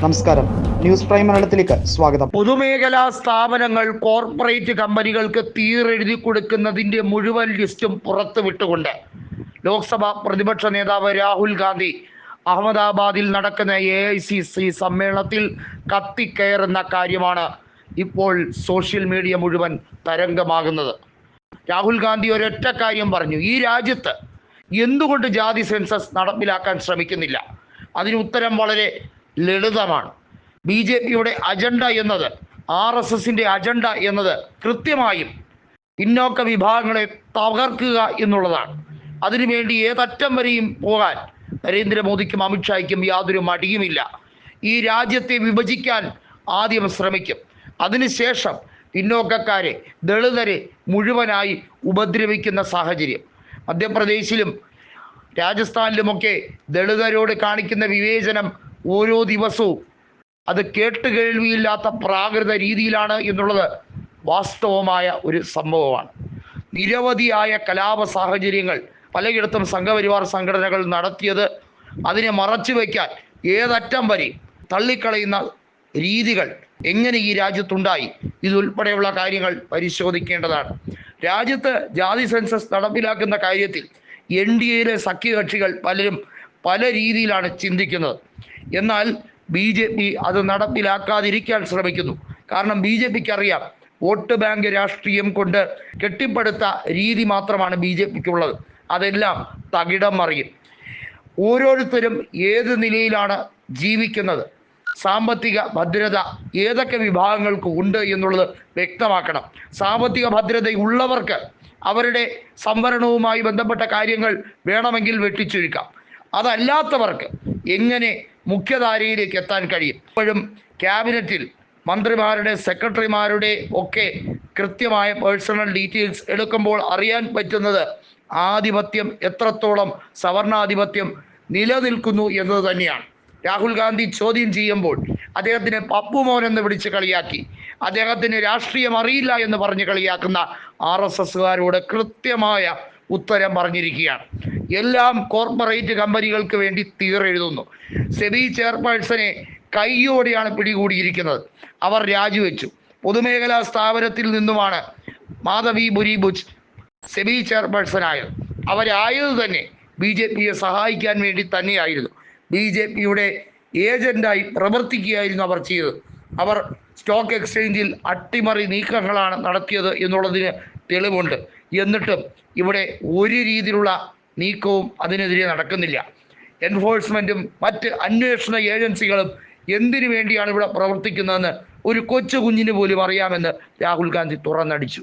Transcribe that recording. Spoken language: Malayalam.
നമസ്കാരം. ന്യൂസ് പ്രൈം മലയാളത്തിലേക്ക് സ്വാഗതം. പൊതുമേഖലാ സ്ഥാപനങ്ങൾ കോർപ്പറേറ്റ് കമ്പനികൾക്ക് തീരെഴുതി കൊടുക്കുന്നതിന്റെ മുഴുവൻ ലിസ്റ്റും പുറത്തുവിട്ടുകൊണ്ട് ലോക്സഭ പ്രതിപക്ഷ നേതാവ് രാഹുൽ ഗാന്ധി അഹമ്മദാബാദിൽ നടക്കുന്ന എ ഐ സി സി സമ്മേളനത്തിൽ കത്തിക്കയറുന്ന കാര്യമാണ് ഇപ്പോൾ സോഷ്യൽ മീഡിയ മുഴുവൻ തരംഗമാകുന്നത്. രാഹുൽ ഗാന്ധി ഒരൊറ്റ കാര്യം പറഞ്ഞു. ഈ രാജ്യത്ത് എന്തുകൊണ്ട് ജാതി സെൻസസ് നടപ്പിലാക്കാൻ ശ്രമിക്കുന്നില്ല? അതിന് ഉത്തരം വളരെ ലളിതമാണ്. ബി ജെ പിയുടെ അജണ്ട എന്നത് ആർ എസ് എസിന്റെ അജണ്ട എന്നത് കൃത്യമായും പിന്നോക്ക വിഭാഗങ്ങളെ തകർക്കുക എന്നുള്ളതാണ്. അതിനുവേണ്ടി ഏതറ്റം വരെയും പോകാൻ നരേന്ദ്രമോദിക്കും അമിത്ഷായ്ക്കും യാതൊരു മടിയുമില്ല. ഈ രാജ്യത്തെ വിഭജിക്കാൻ ആദ്യം ശ്രമിക്കും. അതിനുശേഷം പിന്നോക്കക്കാരെ ദളിതരെ മുഴുവനായി ഉപദ്രവിക്കുന്ന സാഹചര്യം. മധ്യപ്രദേശിലും രാജസ്ഥാനിലുമൊക്കെ ദളിതരോട് കാണിക്കുന്ന വിവേചനം ഓരോ ദിവസവും അത് കേട്ട് കേൾവിയില്ലാത്ത പ്രാകൃത രീതിയിലാണ് എന്നുള്ളത് വാസ്തവമായ ഒരു സംഭവമാണ്. നിരവധിയായ കലാപ സാഹചര്യങ്ങൾ പലയിടത്തും സംഘപരിവാർ സംഘടനകൾ നടത്തിയത് അതിനെ മറച്ചു വയ്ക്കാൻ ഏതറ്റം വരെ തള്ളിക്കളയുന്ന രീതികൾ എങ്ങനെ ഈ രാജ്യത്തുണ്ടായി? ഇതുൾപ്പെടെയുള്ള കാര്യങ്ങൾ പരിശോധിക്കേണ്ടതാണ്. രാജ്യത്ത് ജാതി സെൻസസ് നടപ്പിലാക്കുന്ന കാര്യത്തിൽ എൻ ഡി എയിലെ സഖ്യകക്ഷികൾ പലരും പല രീതിയിലാണ് ചിന്തിക്കുന്നത്. എന്നാൽ ബി ജെ പി അത് നടപ്പിലാക്കാതിരിക്കാൻ ശ്രമിക്കുന്നു. കാരണം ബി ജെ പിക്ക് അറിയാം വോട്ട് ബാങ്ക് രാഷ്ട്രീയം കൊണ്ട് കെട്ടിപ്പടുത്ത രീതി മാത്രമാണ് ബി ജെ പിക്കുള്ളത്. അതെല്ലാം തകിടം മറിയും. ഓരോരുത്തരും ഏത് നിലയിലാണ് ജീവിക്കുന്നത്? സാമ്പത്തിക ഭദ്രത ഏതൊക്കെ വിഭാഗങ്ങൾക്ക് ഉണ്ട് എന്നുള്ളത് വ്യക്തമാക്കണം. സാമ്പത്തിക ഭദ്രതയുള്ളവർക്ക് അവരുടെ സംവരണവുമായി ബന്ധപ്പെട്ട കാര്യങ്ങൾ വേണമെങ്കിൽ വെട്ടിച്ചുരുക്കാം. അതല്ലാത്തവർക്ക് എങ്ങനെ മുഖ്യധാരയിലേക്ക് എത്താൻ കഴിയും? ഇപ്പോഴും ക്യാബിനറ്റിൽ മന്ത്രിമാരുടെ സെക്രട്ടറിമാരുടെ ഒക്കെ കൃത്യമായ പേഴ്സണൽ ഡീറ്റെയിൽസ് എടുക്കുമ്പോൾ അറിയാൻ പറ്റുന്നത് ആധിപത്യം എത്രത്തോളം സവർണാധിപത്യം നിലനിൽക്കുന്നു എന്നത് തന്നെയാണ്. രാഹുൽ ഗാന്ധി ചോദ്യം ചെയ്യുമ്പോൾ അദ്ദേഹത്തിന് പപ്പുമോൻ എന്ന് വിളിച്ച് കളിയാക്കി. അദ്ദേഹത്തിന് രാഷ്ട്രീയം അറിയില്ല എന്ന് പറഞ്ഞ് കളിയാക്കുന്ന ആർ എസ് എസുകാരോട് കൃത്യമായ ഉത്തരം പറഞ്ഞിരിക്കുകയാണ്. എല്ലാം കോർപ്പറേറ്റ് കമ്പനികൾക്ക് വേണ്ടി തീറെഴുതുന്നു സെബി ചെയർപേഴ്സനെ കൈയോടെയാണ് പിടികൂടിയിരിക്കുന്നത്. അവർ രാജിവെച്ചു. പൊതുമേഖലാ സ്ഥാപനത്തിൽ നിന്നുമാണ് മാധവി ബുരിബുജ് സെബി ചെയർപേഴ്സണായത് അവരായത് തന്നെ ബി ജെ പിയെ സഹായിക്കാൻ വേണ്ടി തന്നെയായിരുന്നു. ബി ജെ പിയുടെ ഏജന്റായി പ്രവർത്തിക്കുകയായിരുന്നു അവർ ചെയ്തത്. അവർ സ്റ്റോക്ക് എക്സ്ചേഞ്ചിൽ അട്ടിമറി നീക്കങ്ങളാണ് നടത്തിയത് എന്നുള്ളതിന് തെളിവുണ്ട്. എന്നിട്ടും ഇവിടെ ഒരു രീതിയിലുള്ള നീക്കവും അതിനെതിരെ നടക്കുന്നില്ല. എൻഫോഴ്സ്മെന്റും മറ്റ് അന്വേഷണ ഏജൻസികളും എന്തിനു വേണ്ടിയാണ് ഇവിടെ പ്രവർത്തിക്കുന്നതെന്ന് ഒരു കൊച്ചു കുഞ്ഞിന് പോലും അറിയാമെന്ന് രാഹുൽ ഗാന്ധി തുറന്നടിച്ചു.